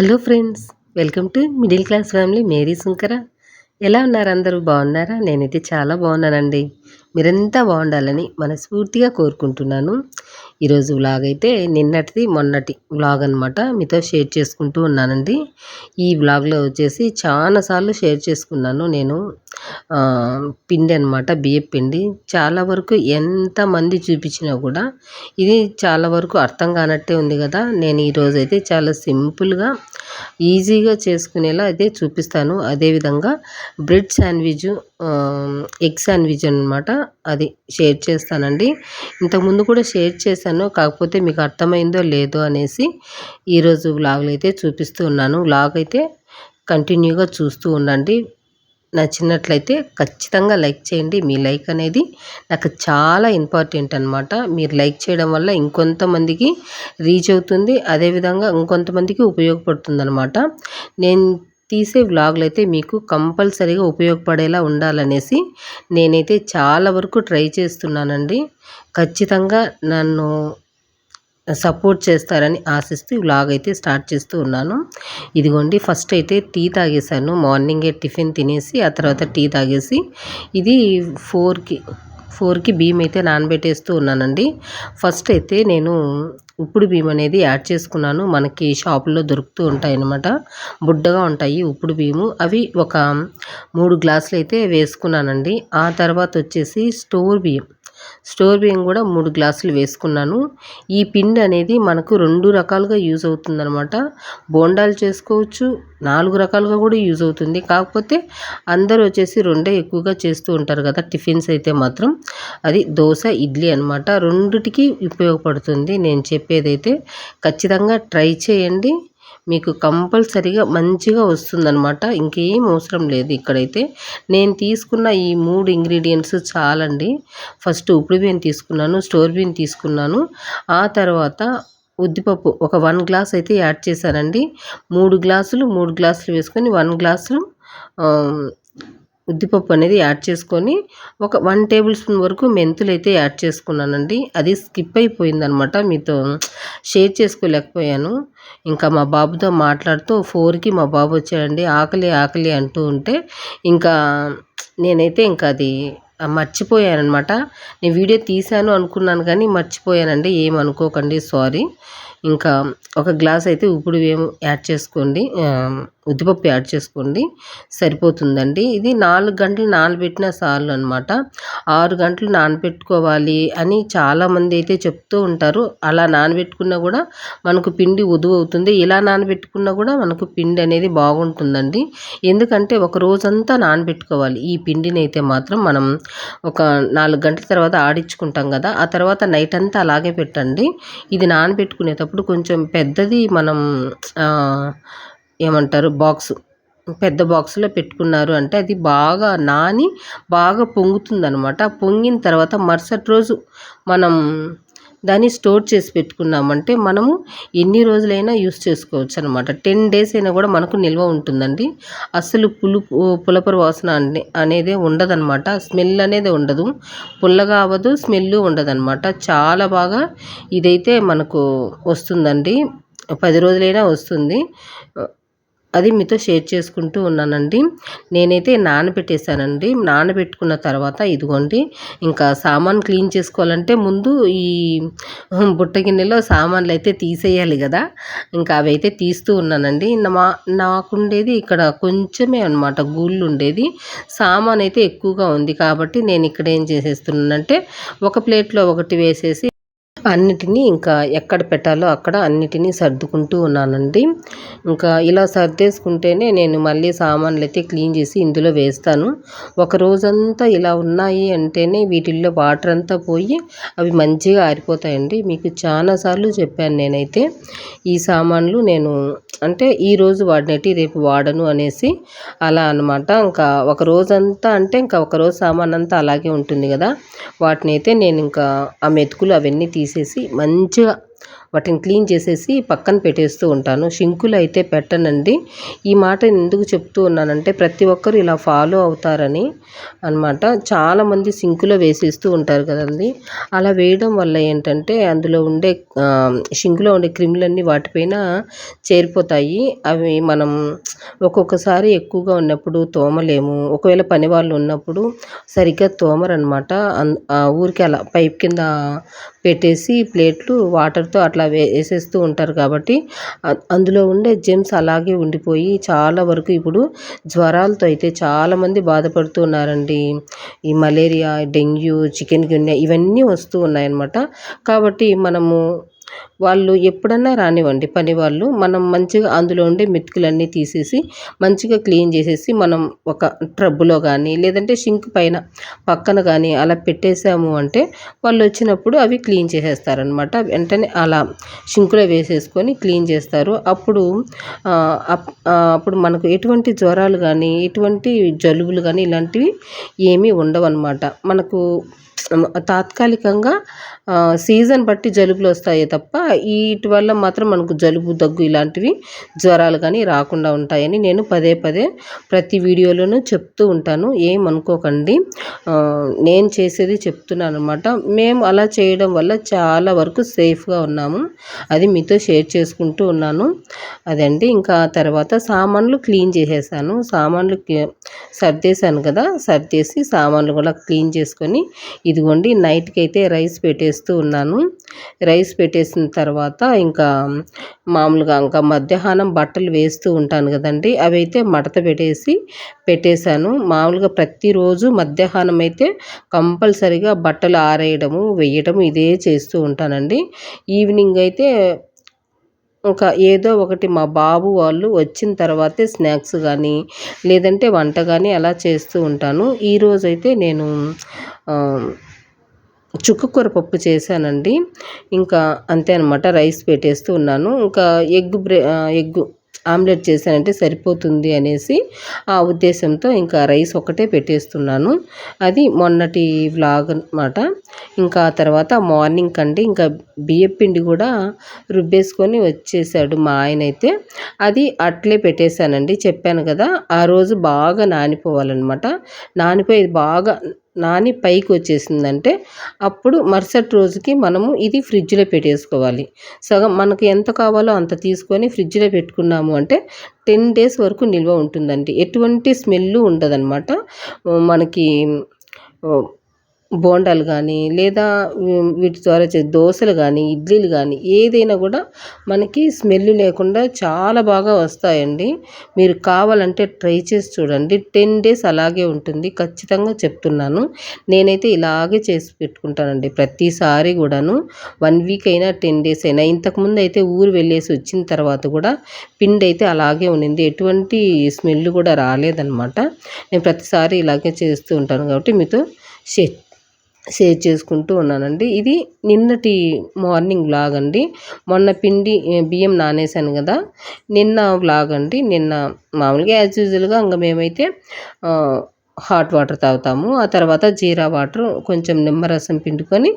Hello friends welcome to middle class family. Mary Sunkara. ఎలా ఉన్నారు అందరూ? బాగున్నారా? నేనైతే చాలా బాగున్నానండి. మీరంతా బాగుండాలని మనస్ఫూర్తిగా కోరుకుంటున్నాను. ఈరోజు వ్లాగ్ అయితే నిన్నటిది మొన్నటి వ్లాగ్ అనమాట మీతో షేర్ చేసుకుంటూ ఉన్నానండి. ఈ వ్లాగ్లో వచ్చేసి చాలాసార్లు షేర్ చేసుకున్నాను నేను. పిండి అనమాట బియ్యం పిండి. చాలా వరకు ఎంతమంది చూపించినా కూడా ఇది చాలా వరకు అర్థం కానట్టే ఉంది కదా. నేను ఈరోజు అయితే చాలా సింపుల్గా ఈజీగా చేసుకునేలా అయితే చూపిస్తాను. అదేవిధంగా బ్రెడ్ శాండ్విచ్ ఎగ్ శాండ్విచ్ అనమాట అది షేర్ చేస్తానండి. ఇంతకుముందు కూడా షేర్ చేశాను కాకపోతే మీకు అర్థమైందో లేదో అనేసి ఈరోజు వ్లాగ్లు అయితే చూపిస్తూ ఉన్నాను. వ్లాగ్ అయితే కంటిన్యూగా చూస్తూ ఉండండి. నచ్చినట్లయితే ఖచ్చితంగా లైక్ చేయండి. మీ లైక్ అనేది నాకు చాలా ఇంపార్టెంట్ అనమాట మీరు లైక్ చేయడం వల్ల ఇంకొంతమందికి రీచ్ అవుతుంది. అదేవిధంగా ఇంకొంతమందికి ఉపయోగపడుతుంది అనమాట నేను తీసే వ్లాగులు అయితే మీకు కంపల్సరీగా ఉపయోగపడేలా ఉండాలనేసి నేనైతే చాలా వరకు ట్రై చేస్తున్నానండి. ఖచ్చితంగా నన్ను సపోర్ట్ చేస్తారని ఆశిస్తూ వ్లాగ్ అయితే స్టార్ట్ చేస్తూ ఉన్నాను. ఇదిగోండి ఫస్ట్ అయితే టీ తాగేశాను. మార్నింగే టిఫిన్ తినేసి ఆ తర్వాత టీ తాగేసి ఇది ఫోర్కి ఫోర్కి బియ్యం అయితే నానబెట్టేస్తూ ఉన్నానండి. ఫస్ట్ అయితే నేను ఉప్పుడు బియ్యం అనేది యాడ్ చేసుకున్నాను. మనకి షాపుల్లో దొరుకుతూ ఉంటాయి అన్నమాట బుడ్డగా ఉంటాయి ఉప్పుడు బియ్యము అవి ఒక మూడు గ్లాసులు అయితే వేసుకున్నానండి. ఆ తర్వాత వచ్చేసి స్టోర్ బియ్యం స్టోర్ బియ్యం కూడా మూడు గ్లాసులు వేసుకున్నాను. ఈ పిండి అనేది మనకు రెండు రకాలుగా యూజ్ అవుతుందనమాట బోండాలు చేసుకోవచ్చు నాలుగు రకాలుగా కూడా యూజ్ అవుతుంది. కాకపోతే అందరూ వచ్చేసి రెండే ఎక్కువగా చేస్తూ ఉంటారు కదా టిఫిన్స్ అయితే మాత్రం. అది దోశ ఇడ్లీ అనమాట రెండిటికి ఉపయోగపడుతుంది నేను చెప్పేదైతే. ఖచ్చితంగా ట్రై చేయండి. మీకు కంపల్సరిగా మంచిగా వస్తుందనమాట ఇంకేం అవసరం లేదు ఇక్కడైతే. నేను తీసుకున్న ఈ మూడు ఇంగ్రీడియంట్స్ చాలండి. ఫస్ట్ ఉప్పుడు బియ్యం తీసుకున్నాను స్టోర్ బియ్యం తీసుకున్నాను. ఆ తర్వాత ఉద్దిపప్పు ఒక వన్ గ్లాస్ అయితే యాడ్ చేశానండి. మూడు గ్లాసులు మూడు గ్లాసులు వేసుకొని వన్ గ్లాసులు ఉద్దిపప్పు అనేది యాడ్ చేసుకొని ఒక వన్ టేబుల్ స్పూన్ వరకు మెంతులు అయితే యాడ్ చేసుకున్నానండి. అది స్కిప్ అయిపోయిందనమాట. మీతో షేర్ చేసుకోలేకపోయాను. ఇంకా మా బాబుతో మాట్లాడుతూ ఫోర్కి మా బాబు వచ్చాడండి. ఆకలి ఆకలి అంటూ ఉంటే ఇంకా నేనైతే ఇంకా అది మర్చిపోయాను అనమాట నేను వీడియో తీశాను అనుకున్నాను కానీ మర్చిపోయానండి. అనుకోకండి సారీ. ఇంకా ఒక గ్లాస్ అయితే ఉప్పుడు ఏం యాడ్ చేసుకోండి. ఉద్దిపప్పు యాడ్ చేసుకోండి. సరిపోతుందండి. ఇది నాలుగు గంటలు నానబెట్టిన సార్లు అనమాట ఆరు గంటలు నానబెట్టుకోవాలి అని చాలామంది అయితే చెప్తూ ఉంటారు. అలా నానబెట్టుకున్నా కూడా మనకు పిండి ఉదువు అవుతుంది ఇలా నానబెట్టుకున్నా కూడా మనకు పిండి అనేది బాగుంటుందండి. ఎందుకంటే ఒక రోజంతా నానబెట్టుకోవాలి. ఈ పిండిని అయితే మాత్రం మనం ఒక నాలుగు గంటల తర్వాత ఆడించుకుంటాం కదా ఆ తర్వాత నైట్ అంతా అలాగే పెట్టండి. ఇది నానబెట్టుకునేటప్పుడు కొంచెం పెద్దది మనం ఏమంటారు బాక్స్ పెద్ద బాక్స్లో పెట్టుకున్నారు అంటే అది బాగా నాని బాగా పొంగుతుందనమాట పొంగిన తర్వాత మరుసటి రోజు మనం దాన్ని స్టోర్ చేసి పెట్టుకున్నామంటే మనము ఎన్ని రోజులైనా యూస్ చేసుకోవచ్చు అనమాట టెన్ డేస్ అయినా కూడా మనకు నిల్వ ఉంటుందండి. అసలు పులుపు పులపరు వాసన అనేది ఉండదనమాట స్మెల్ అనేది ఉండదు. పుల్లగా అవ్వదు స్మెల్ ఉండదనమాట చాలా బాగా ఇదైతే మనకు వస్తుందండి. పది రోజులైనా వస్తుంది. అది మీతో షేర్ చేసుకుంటూ ఉన్నానండి. నేనైతే నానబెట్టేశానండి. నానబెట్టుకున్న తర్వాత ఇదిగోండి ఇంకా సామాన్ క్లీన్ చేసుకోవాలంటే ముందు ఈ బుట్ట గిన్నెలో సామాన్లు అయితే తీసేయాలి కదా. ఇంకా అవి అయితే తీస్తూ ఉన్నానండి. మా నాకుండేది ఇక్కడ కొంచెమే అనమాట గూళ్ళు ఉండేది సామాన్ అయితే ఎక్కువగా ఉంది కాబట్టి నేను ఇక్కడ ఏం చేసేస్తున్నానంటే ఒక ప్లేట్లో ఒకటి వేసేసి అన్నిటినీ ఇంకా ఎక్కడ పెట్టాలో అక్కడ అన్నిటినీ సర్దుకుంటూ ఉన్నానండి. ఇంకా ఇలా సర్దేసుకుంటేనే నేను మళ్ళీ సామాన్లు అయితే క్లీన్ చేసి ఇందులో వేస్తాను. ఒక రోజంతా ఇలా ఉన్నాయి అంటేనే వీటిల్లో వాటర్ అంతా పోయి అవి మంచిగా ఆరిపోతాయండి. మీకు చాలాసార్లు చెప్పాను నేనైతే ఈ సామాన్లు నేను అంటే ఈరోజు వాడినట్టు రేపు వాడను అనేసి అలా అనమాట ఇంకా ఒక రోజంతా అంటే ఇంకా ఒక రోజు సామాన్ అంతా అలాగే ఉంటుంది కదా. వాటిని అయితే నేను ఇంకా ఆ మెతుకులు అవన్నీ వేసేసి మంచిగా వాటిని క్లీన్ చేసేసి పక్కన పెట్టేస్తూ ఉంటాను. షింకులు అయితే పెట్టనండి. ఈ మాట ఎందుకు చెప్తూ ఉన్నానంటే ప్రతి ఒక్కరు ఇలా ఫాలో అవుతారని అనమాట చాలామంది సింకులో వేసేస్తూ ఉంటారు కదండి. అలా వేయడం వల్ల ఏంటంటే అందులో ఉండే షింకులో ఉండే క్రిములన్నీ వాటిపైన చేరిపోతాయి. అవి మనం ఒక్కొక్కసారి ఎక్కువగా ఉన్నప్పుడు తోమలేము. ఒకవేళ పని వాళ్ళు ఉన్నప్పుడు సరిగ్గా తోమరనమాట ఊరికి అలా పైప్ కింద పెట్టేసి ప్లేట్లు వాటర్తో అట్లా వేసేస్తూ ఉంటారు కాబట్టి అందులో ఉండే జెమ్స్ అలాగే ఉండిపోయి చాలా వరకు ఇప్పుడు జ్వరాలతో అయితే చాలామంది బాధపడుతూ ఉన్నారండి. ఈ మలేరియా డెంగ్యూ చికెన్ గున్యా ఇవన్నీ వస్తూ ఉన్నాయన్నమాట. కాబట్టి మనము వాళ్ళు ఎప్పుడన్నా రానివ్వండి. పని వాళ్ళు మనం మంచిగా అందులో ఉండే మెతుకులన్నీ తీసేసి మంచిగా క్లీన్ చేసేసి మనం ఒక ట్రబ్బులో కానీ లేదంటే సింక్ పైన పక్కన కానీ అలా పెట్టేసాము అంటే వాళ్ళు వచ్చినప్పుడు అవి క్లీన్ చేసేస్తారనమాట వెంటనే అలా సింక్లో వేసేసుకొని క్లీన్ చేస్తారు. అప్పుడు అప్పుడు మనకు ఎటువంటి జ్వరాలు కానీ ఎటువంటి జలుబులు కానీ ఇలాంటివి ఏమీ ఉండవు అనమాట మనకు తాత్కాలికంగా సీజన్ బట్టి జలుబులు వస్తాయే తప్ప వీటి వల్ల మాత్రం మనకు జలుబు దగ్గు ఇలాంటివి జ్వరాలు కానీ రాకుండా ఉంటాయని నేను పదే పదే ప్రతి వీడియోలోనూ చెప్తూ ఉంటాను. ఏమనుకోకండి నేను చేసేది చెప్తున్నాను అనమాట మేము అలా చేయడం వల్ల చాలా వరకు సేఫ్గా ఉన్నాము. అది మీతో షేర్ చేసుకుంటూ ఉన్నాను. అదండి. ఇంకా తర్వాత సామాన్లు క్లీన్ చేసేసాను. సామాన్లు సర్దేశాను కదా. సర్దేసి సామాన్లు కూడా క్లీన్ చేసుకొని ఇదిగోండి నైట్కి అయితే రైస్ పెట్టేస్తూ ఉన్నాను. రైస్ పెట్టేసిన తర్వాత ఇంకా మామూలుగా ఇంకా మధ్యాహ్నం బట్టలు వేస్తూ ఉంటాను కదండి అవి అయితే మడత పెట్టేసి పెట్టేశాను. మామూలుగా ప్రతిరోజు మధ్యాహ్నం అయితే కంపల్సరిగా బట్టలు ఆరేయడము వేయడము ఇదే చేస్తూ ఉంటానండి. ఈవినింగ్ అయితే ఇంకా ఏదో ఒకటి మా బాబు వాళ్ళు వచ్చిన తర్వాతే స్నాక్స్ కానీ లేదంటే వంట కానీ అలా చేస్తూ ఉంటాను. ఈరోజైతే నేను చుక్కకూర పప్పు చేశానండి. ఇంకా అంతే అనమాట రైస్ పెట్టేస్తూ ఉన్నాను. ఇంకా ఎగ్ బ్రే ఎగ్ ఆమ్లెట్ చేశానంటే సరిపోతుంది అనేసి ఆ ఉద్దేశంతో ఇంకా రైస్ ఒకటే పెట్టేస్తున్నాను. అది మొన్నటి వ్లాగ్ అనమాట ఇంకా తర్వాత మార్నింగ్ కండి ఇంకా బియ్యం పిండి కూడా రుబ్బేసుకొని వచ్చేసాడు మా ఆయన అయితే. అది అట్లే పెట్టేశానండి. చెప్పాను కదా ఆ రోజు బాగా నానిపోవాలన్నమాట. నానిపోయి బాగా నాని పైకి వచ్చేసిందంటే అప్పుడు మరుసటి రోజుకి మనము ఇది ఫ్రిడ్జ్లో పెట్టేసుకోవాలి. సగం మనకు ఎంత కావాలో అంత తీసుకొని ఫ్రిడ్జ్లో పెట్టుకున్నాము అంటే టెన్ డేస్ వరకు నిల్వ ఉంటుందండి. ఎటువంటి స్మెల్ ఉండదన్నమాట. మనకి బోండాలు కానీ లేదా వీటి ద్వారా చే దోశలు కానీ ఇడ్లీలు కానీ ఏదైనా కూడా మనకి స్మెల్ లేకుండా చాలా బాగా వస్తాయండి. మీరు కావాలంటే ట్రై చేసి చూడండి. టెన్ డేస్ అలాగే ఉంటుంది. ఖచ్చితంగా చెప్తున్నాను. నేనైతే ఇలాగే చేసి పెట్టుకుంటానండి. ప్రతిసారి కూడాను వన్ వీక్ అయినా టెన్ డేస్ అయినా. ఇంతకుముందు అయితే ఊరు వెళ్ళేసి వచ్చిన తర్వాత కూడా పిండి అయితే అలాగే ఉండింది. ఎటువంటి స్మెల్ కూడా రాలేదనమాట నేను ప్రతిసారి ఇలాగే చేస్తూ ఉంటాను కాబట్టి మీతో షేర్ షేర్ చేసుకుంటూ ఉన్నానండి. ఇది నిన్నటి మార్నింగ్ వ్లాగ్ అండి. మొన్న పిండి బియ్యం నానేసాను కదా. నిన్న వ్లాగ్ అండి. నిన్న మామూలుగా యాజ్ యూజువల్గా ఇంకా మేమైతే హాట్ వాటర్ తాగుతాము. ఆ తర్వాత జీరా వాటర్ కొంచెం నిమ్మరసం పిండుకొని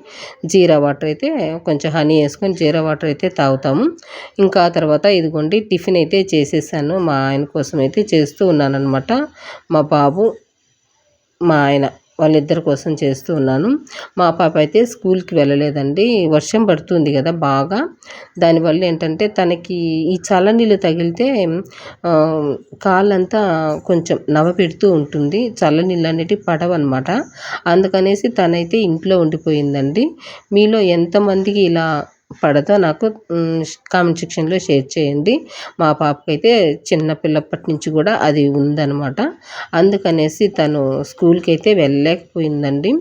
జీరా వాటర్ అయితే కొంచెం హనీ వేసుకొని జీరా వాటర్ అయితే తాగుతాము. ఇంకా ఆ తర్వాత ఇదిగోండి టిఫిన్ అయితే చేసేసాను. మా ఆయన కోసం అయితే చేస్తూ ఉన్నానన్నమాట. మా బాబు మా ఆయన వాళ్ళిద్దరి కోసం చేస్తూ ఉన్నాను. మా పాప అయితే స్కూల్కి వెళ్ళలేదండి. వర్షం పడుతుంది కదా బాగా. దానివల్ల ఏంటంటే తనకి ఈ చల్లనీళ్ళు తగిలితే కాళ్ళంతా కొంచెం నవ పెడుతూ ఉంటుంది. చల్లనీళ్ళు అనేటివి పడవన్నమాట. అందుకనేసి తనైతే ఇంట్లో ఉండిపోయిందండి. మీలో ఎంతమందికి ఇలా పడదో నాకు కామెంట్ సెక్షన్లో షేర్ చేయండి. మా పాపకైతే చిన్నపిల్లప్పటి నుంచి కూడా అది ఉందన్నమాట. అందుకనేసి తను స్కూల్కి అయితే వెళ్ళలేకపోయిందండి.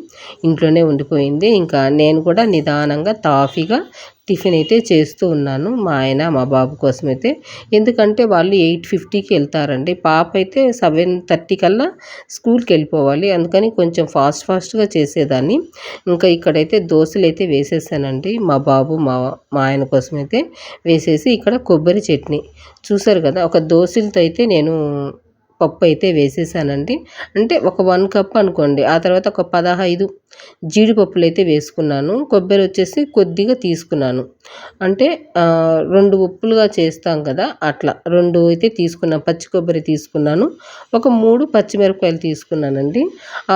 ఇంట్లోనే ఉండిపోయింది. ఇంకా నేను కూడా నిదానంగా తాఫీగా టిఫిన్ అయితే చేస్తూ ఉన్నాను మా ఆయన మా బాబు కోసం అయితే ఎందుకంటే వాళ్ళు ఎయిట్ ఫిఫ్టీకి వెళ్తారండి. పాప అయితే సెవెన్ థర్టీ కల్లా స్కూల్కి వెళ్ళిపోవాలి. అందుకని కొంచెం ఫాస్ట్ ఫాస్ట్గా చేసేదాన్ని. ఇంకా ఇక్కడైతే దోశలు అయితే వేసేసానండి. మా బాబు మా మా ఆయన కోసం అయితే వేసేసి ఇక్కడ కొబ్బరి చట్నీ. చూసారు కదా ఒక దోశలతో అయితే నేను పప్పు అయితే వేసేసానండి. అంటే ఒక వన్ కప్ అనుకోండి. ఆ తర్వాత ఒక పదహైదు జీడిపప్పులు అయితే వేసుకున్నాను. కొబ్బరి వచ్చేసి కొద్దిగా తీసుకున్నాను. అంటే రెండు ఉప్పులుగా చేస్తాం కదా అట్లా. రెండు అయితే తీసుకున్నాను పచ్చి కొబ్బరి తీసుకున్నాను. ఒక మూడు పచ్చిమిరపకాయలు తీసుకున్నానండి.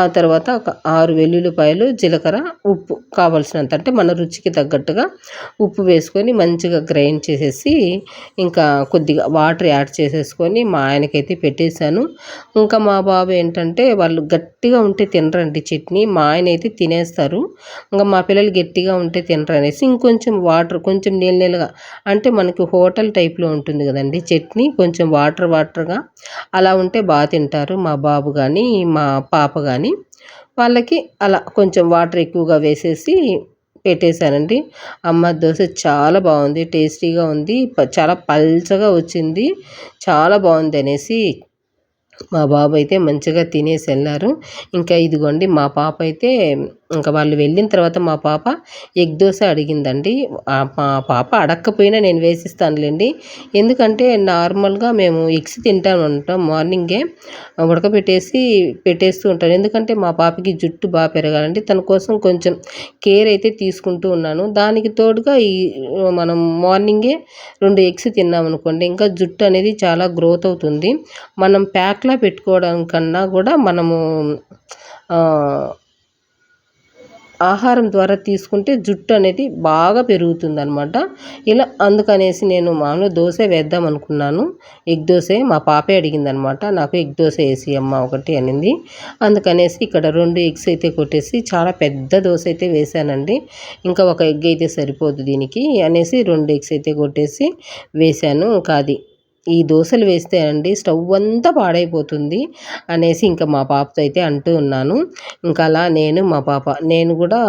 ఆ తర్వాత ఒక ఆరు వెల్లుల్లిపాయలు జీలకర్ర ఉప్పు కావాల్సినంత. అంటే మన రుచికి తగ్గట్టుగా ఉప్పు వేసుకొని మంచిగా గ్రైండ్ చేసేసి ఇంకా కొద్దిగా వాటర్ యాడ్ చేసేసుకొని మా ఆయనకైతే పెట్టేశాను. ఇంకా మా బాబు ఏంటంటే వాళ్ళు గట్టిగా ఉంటే తినరండి చట్నీ. మా ఆయన అయితే తినేస్తారు. ఇంకా మా పిల్లలు గట్టిగా ఉంటే తినరు అనేసి ఇంకొంచెం వాటర్ కొంచెం నీళ్ళ నీళ్ళగా అంటే మనకి హోటల్ టైప్లో ఉంటుంది కదండి చట్నీ కొంచెం వాటర్ వాటర్గా. అలా ఉంటే బాగా తింటారు మా బాబు కానీ మా పాప కానీ వాళ్ళకి అలా కొంచెం వాటర్ ఎక్కువగా వేసేసి పెట్టేశానండి అమ్మ దోశ చాలా బాగుంది టేస్టీగా ఉంది చాలా పల్చగా వచ్చింది చాలా బాగుంది అనేసి మా బాబు అయితే మంచిగా తినేసి వెళ్ళారు. ఇంకా ఇదిగోండి మా పాప అయితే ఇంకా వాళ్ళు వెళ్ళిన తర్వాత మా పాప ఎగ్ దోశ అడిగిందండి. మా పాప అడక్కపోయినా నేను వేసిస్తానులేండి. ఎందుకంటే నార్మల్గా మేము ఎగ్స్ తింటాను ఉంటాం మార్నింగే ఉడకబెట్టేసి పెట్టేస్తూ ఉంటాను. ఎందుకంటే మా పాపకి జుట్టు బాగా పెరగాలండి. తన కోసం కొంచెం కేర్ అయితే తీసుకుంటూ ఉన్నాను. దానికి తోడుగా ఈ మనం మార్నింగే రెండు ఎగ్స్ తిన్నామనుకోండి ఇంకా జుట్టు అనేది చాలా గ్రోత్ అవుతుంది. మనం ప్యాక్ ప్యాక్లా పెట్టుకోవడం కన్నా కూడా మనము ఆహారం ద్వారా తీసుకుంటే జుట్టు అనేది బాగా పెరుగుతుంది అనమాట ఇలా అందుకనేసి నేను మామూలుగా దోశ వేద్దాం అనుకున్నాను. ఎగ్ దోశ మా పాపే అడిగింది అనమాట నాకు ఎగ్ దోశ వేసి అమ్మ ఒకటి అనింది. అందుకనేసి ఇక్కడ రెండు ఎగ్స్ అయితే కొట్టేసి చాలా పెద్ద దోశ అయితే వేసానండి ఇంకా ఒక ఎగ్ అయితే సరిపోదు దీనికి అనేసి రెండు ఎగ్స్ అయితే కొట్టేసి వేశాను. ఇంకా అది ఈ దోశలు వేస్తే అండి స్టవ్ అంతా పాడైపోతుంది అనేసి ఇంకా మా పాపతో అయితే అంటూ ఉన్నాను. ఇంకా అలా నేను మా పాప నేను కూడా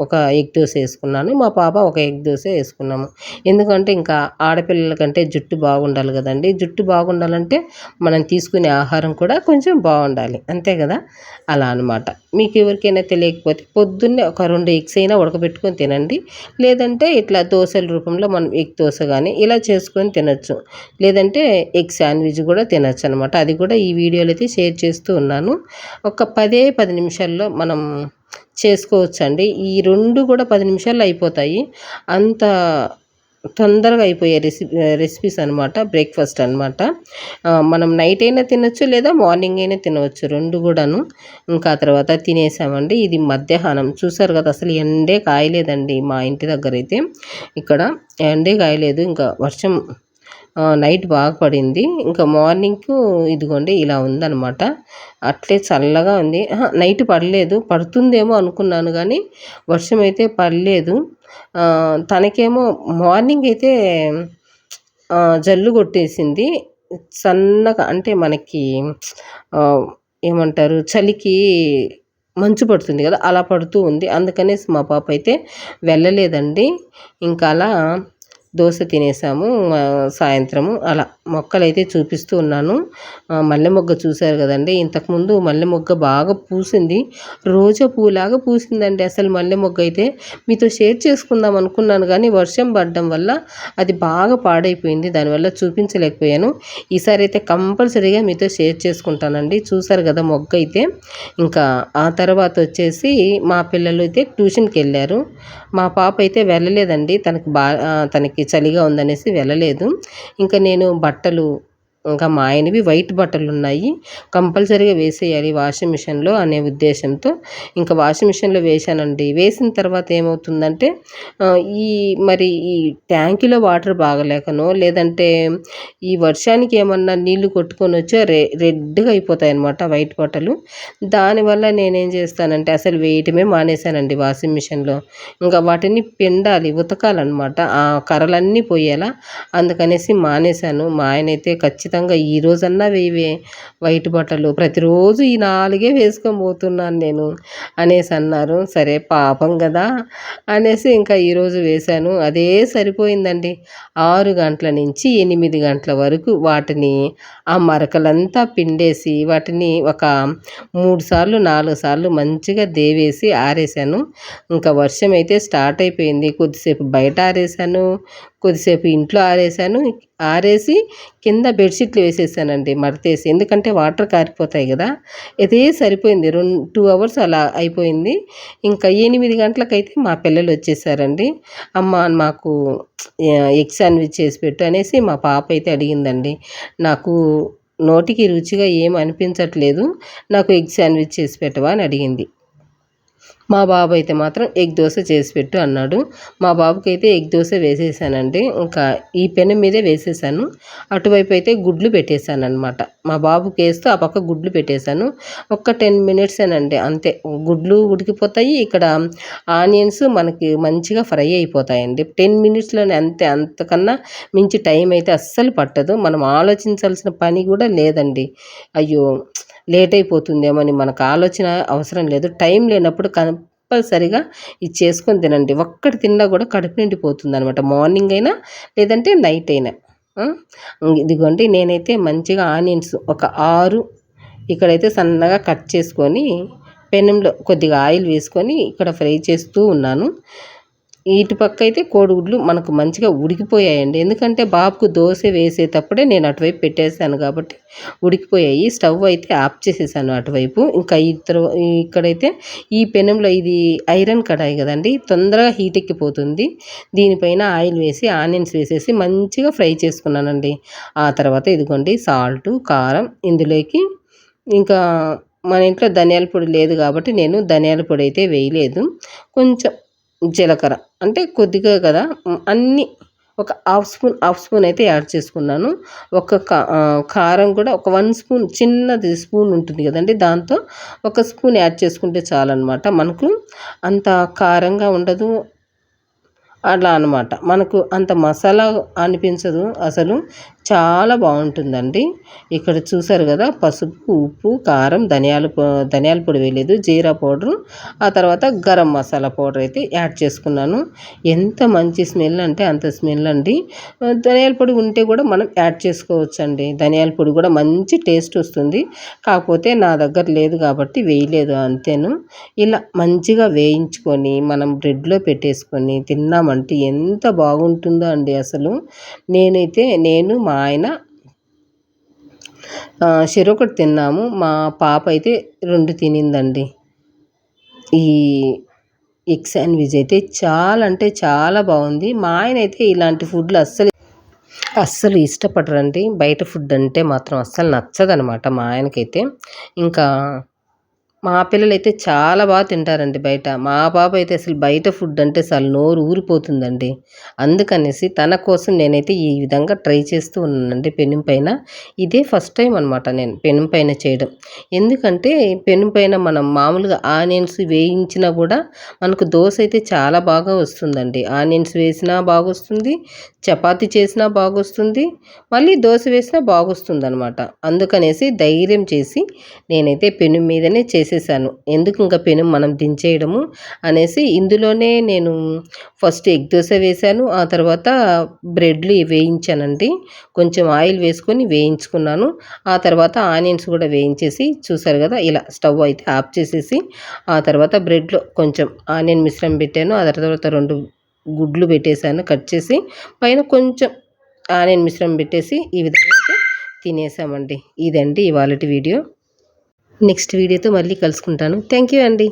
ఒక ఎగ్ దోశ వేసుకున్నాను. మా పాప ఒక ఎగ్ దోశ వేసుకున్నాము. ఎందుకంటే ఇంకా ఆడపిల్లల కంటే జుట్టు బాగుండాలి కదండి. జుట్టు బాగుండాలంటే మనం తీసుకునే ఆహారం కూడా కొంచెం బాగుండాలి. అంతే కదా? అలా అనమాట మీకు ఎవరికైనా తెలియకపోతే పొద్దున్నే ఒక రెండు ఎగ్స్ అయినా ఉడకబెట్టుకొని తినండి. లేదంటే ఇట్లా దోశల రూపంలో మనం ఎగ్ దోశ కానీ ఇలా చేసుకొని తినచ్చు. లేదంటే ఎగ్ శాండ్విచ్ కూడా తినచ్చు అనమాట అది కూడా ఈ వీడియోలో అయితే షేర్ చేస్తూ ఉన్నాను. ఒక పదే పది నిమిషాల్లో మనం చేసుకోవచ్చండి. ఈ రెండు కూడా పది నిమిషాల్లో అయిపోతాయి. అంత తొందరగా అయిపోయే రెసిపీ రెసిపీస్ అనమాట బ్రేక్ఫాస్ట్ అనమాట మనం నైట్ అయినా తినొచ్చు లేదా మార్నింగ్ అయినా తినవచ్చు రెండు కూడాను. ఇంకా తర్వాత తినేసామండి. ఇది మధ్యాహ్నం. చూసారు కదా అసలు ఎండే కాయలేదండి మా ఇంటి దగ్గర అయితే ఇక్కడ ఎండే కాయలేదు. ఇంకా వర్షం నైట్ బాగా పడింది. ఇంకా మార్నింగ్కు ఇదిగోండి ఇలా ఉందనమాట అట్లే చల్లగా ఉంది. నైట్ పడలేదు. పడుతుందేమో అనుకున్నాను కానీ వర్షం అయితే పడలేదు తనకేమో మార్నింగ్ అయితే జల్లు కొట్టేసింది. సన్నగా అంటే మనకి ఏమంటారు చలికి మంచు పడుతుంది కదా అలా పడుతూ ఉంది. అందుకనేసి మా పాప అయితే వెళ్ళలేదండి. ఇంకా అలా దోశ తినేసాము సాయంత్రము అలా మొక్కలైతే చూపిస్తూ ఉన్నాను. మల్లె మొగ్గ చూశారు కదండి. ఇంతకుముందు మల్లె మొగ్గ బాగా పూసింది. రోజా పూలాగా పూసిందండి అసలు మల్లె మొగ్గ అయితే. మీతో షేర్ చేసుకుందాం అనుకున్నాను కానీ వర్షం పడడం వల్ల అది బాగా పాడైపోయింది. దానివల్ల చూపించలేకపోయాను. ఈసారి అయితే కంపల్సరీగా మీతో షేర్ చేసుకుంటానండి. చూసారు కదా మొగ్గ అయితే. ఇంకా ఆ తర్వాత వచ్చేసి మా పిల్లలు అయితే ట్యూషన్కి వెళ్ళారు. మా పాప అయితే వెళ్ళలేదండి. తనకి బా తనకి చలిగా ఉందనేసి వెళ్ళలేదు. ఇంకా నేను బట్టలు ఇంకా మా ఆయనవి వైట్ బట్టలు ఉన్నాయి కంపల్సరీగా వేసేయాలి వాషింగ్ మిషన్లో అనే ఉద్దేశంతో. ఇంకా వాషింగ్ మిషన్లో వేసానండి వేసిన తర్వాత ఏమవుతుందంటే ఈ మరి ఈ ట్యాంకీలో వాటర్ బాగలేకనో లేదంటే ఈ వర్షానికి ఏమన్నా నీళ్ళు కొట్టుకొని వచ్చో రె రెడ్గా అయిపోతాయి అనమాట వైట్ బట్టలు. దానివల్ల నేనేం చేస్తానంటే అసలు వేయటమే మానేశానండి వాషింగ్ మిషన్లో. ఇంకా వాటిని పిండాలి ఉతకాలన్నమాట. ఆ కర్రలన్నీ పోయేలా అందుకనేసి మానేశాను. మా ఆయన అయితే ఖచ్చితంగా ఖచ్చితంగా ఈ రోజన్నా వేయవే వైట్ బట్టలు. ప్రతిరోజు ఈ నాలుగే వేసుకొని పోతున్నాను నేను అనేసి అన్నారు. సరే పాపం కదా అనేసి ఇంకా ఈరోజు వేశాను. అదే సరిపోయిందండి. ఆరు గంటల నుంచి ఎనిమిది గంటల వరకు వాటిని ఆ మరకలంతా పిండేసి వాటిని ఒక మూడు సార్లు నాలుగు సార్లు మంచిగా దేవేసి ఆరేసాను ఇంకా వర్షం అయితే స్టార్ట్ అయిపోయింది. కొద్దిసేపు బయట ఆరేసాను కొద్దిసేపు ఇంట్లో ఆరేసాను. ఆరేసి కింద బెడ్షీట్లు వేసేసానండి మడతేసి. ఎందుకంటే వాటర్ కారిపోతాయి కదా. ఇదే సరిపోయింది. రెండు టూ అవర్స్ అలా అయిపోయింది. ఇంకా ఎనిమిది గంటలకైతే మా పిల్లలు వచ్చేసారండి. అమ్మ మాకు ఎగ్ శాండ్విచ్ చేసి పెట్టు అనేసి మా పాప అయితే అడిగిందండి. నాకు నోటికి రుచిగా ఏం అనిపించట్లేదు. నాకు ఎగ్ శాండ్విచ్ చేసి పెట్టవా అని అడిగింది. మా బాబు అయితే మాత్రం ఎగ్ దోశ చేసి పెట్టు అన్నాడు. మా బాబుకి అయితే ఎగ్ దోశ వేసేసానండి. ఇంకా ఈ పెనం మీదే వేసేసాను. అటువైపు అయితే గుడ్లు పెట్టేశాను అనమాట మా బాబుకి వేస్తూ ఆ పక్క గుడ్లు పెట్టేశాను. ఒక్క టెన్ మినిట్స్ అండి అంతే. గుడ్లు ఉడికిపోతాయి. ఇక్కడ ఆనియన్స్ మనకి మంచిగా ఫ్రై అయిపోతాయండి. టెన్ మినిట్స్లోనే అంతే అంతకన్నా మించి టైం అయితే అస్సలు పట్టదు. మనం ఆలోచించాల్సిన పని కూడా లేదండి. అయ్యో లేట్ అయిపోతుందేమని మనకు ఆలోచన అవసరం లేదు. టైం లేనప్పుడు కంపల్సరిగా ఇది చేసుకొని తినండి. ఒక్కటి తిన్నా కూడా కడుపు నిండిపోతుంది అనమాట మార్నింగ్ అయినా లేదంటే నైట్ అయినా. ఇదిగోండి నేనైతే మంచిగా ఆనియన్స్ ఒక ఆరు ఇక్కడైతే సన్నగా కట్ చేసుకొని పెనంలో కొద్దిగా ఆయిల్ వేసుకొని ఇక్కడ ఫ్రై చేస్తూ ఉన్నాను. ఇటు పక్క అయితే కోడిగుడ్లు మనకు మంచిగా ఉడికిపోయాయండి. ఎందుకంటే బాబుకు దోశ వేసేటప్పుడే నేను అటువైపు పెట్టేశాను కాబట్టి ఉడికిపోయాయి. స్టవ్ అయితే ఆఫ్ చేసేసాను అటువైపు. ఇంకా ఇతరు ఇక్కడైతే ఈ పెనంలో ఇది ఐరన్ కడాయి కదండి తొందరగా హీట్ ఎక్కిపోతుంది. దీనిపైన ఆయిల్ వేసి ఆనియన్స్ వేసేసి మంచిగా ఫ్రై చేసుకున్నానండి. ఆ తర్వాత ఇదిగోండి సాల్ట్ కారం ఇందులోకి. ఇంకా మన ఇంట్లో ధనియాల పొడి లేదు కాబట్టి నేను ధనియాల పొడి అయితే వేయలేదు. కొంచెం జీలకర్ర. అంటే కొద్దిగా కదా అన్నీ ఒక హాఫ్ స్పూన్ హాఫ్ స్పూన్ అయితే యాడ్ చేసుకున్నాను. ఒక కారం కూడా ఒక వన్ స్పూన్ చిన్నది స్పూన్ ఉంటుంది కదండి దాంతో ఒక స్పూన్ యాడ్ చేసుకుంటే చాలన్నమాట. మనకు అంత కారంగా ఉండదు అలా అనమాట మనకు అంత మసాలా అనిపించదు అసలు. చాలా బాగుంటుందండి. ఇక్కడ చూసారు కదా పసుపు ఉప్పు కారం ధనియాల ధనియాల పొడి వేయలేదు జీరా పౌడరు ఆ తర్వాత గరం మసాలా పౌడర్ అయితే యాడ్ చేసుకున్నాను. ఎంత మంచి స్మెల్ అంటే అంత స్మెల్ అండి. ధనియాల పొడి ఉంటే కూడా మనం యాడ్ చేసుకోవచ్చండి. ధనియాల పొడి కూడా మంచి టేస్ట్ వస్తుంది. కాకపోతే నా దగ్గర లేదు కాబట్టి వేయలేదు అంతేను. ఇలా మంచిగా వేయించుకొని మనం బ్రెడ్లో పెట్టేసుకొని తిన్నామంటే ఎంత బాగుంటుందో అండి అసలు. నేనైతే నేను మా ఆయన చెరొకటి తిన్నాము. మా పాప అయితే రెండు తినిందండి. ఈ ఎగ్ శాండ్విచ్ అయితే చాలా అంటే చాలా బాగుంది. మా ఆయన అయితే ఇలాంటి ఫుడ్లు అస్సలు అస్సలు ఇష్టపడరండి. బయట ఫుడ్ అంటే మాత్రం అస్సలు నచ్చదనమాట మా ఆయనకైతే. ఇంకా మా పిల్లలు అయితే చాలా బాగా తింటారండి బయట. మా పాప అయితే అసలు బయట ఫుడ్ అంటే అసలు నోరు ఊరిపోతుందండి. అందుకనేసి తన కోసం నేనైతే ఈ విధంగా ట్రై చేస్తూ ఉన్నానండి పెనుం పైన. ఇదే ఫస్ట్ టైం అనమాట నేను పెనుం పైన చేయడం. ఎందుకంటే పెనుం పైన మనం మామూలుగా ఆనియన్స్ వేయించినా కూడా మనకు దోశ అయితే చాలా బాగా వస్తుందండి. ఆనియన్స్ వేసినా బాగా వస్తుంది చపాతి చేసినా బాగొస్తుంది మళ్ళీ దోశ వేసినా బాగొస్తుంది అనమాట అందుకనేసి ధైర్యం చేసి నేనైతే పెను మీదనే చేసి చేసేసాను ఎందుకు ఇంకా పెనం మనం దించేయడము అనేసి ఇందులోనే నేను ఫస్ట్ ఎగ్ దోశ వేశాను. ఆ తర్వాత బ్రెడ్లు వేయించానండి. కొంచెం ఆయిల్ వేసుకొని వేయించుకున్నాను. ఆ తర్వాత ఆనియన్స్ కూడా వేయించేసి చూసారు కదా ఇలా స్టవ్ అయితే ఆఫ్ చేసేసి ఆ తర్వాత బ్రెడ్లో కొంచెం ఆనియన్ మిశ్రమం పెట్టాను. ఆ తర్వాత రెండు గుడ్లు పెట్టేశాను కట్ చేసి. పైన కొంచెం ఆనియన్ మిశ్రమం పెట్టేసి ఈ విధంగా తినేసామండి. ఇదండి ఇవాళ వీడియో. నెక్స్ట్ వీడియోతో మళ్ళీ కలుసుకుంటాను. థ్యాంక్ యూ అండి.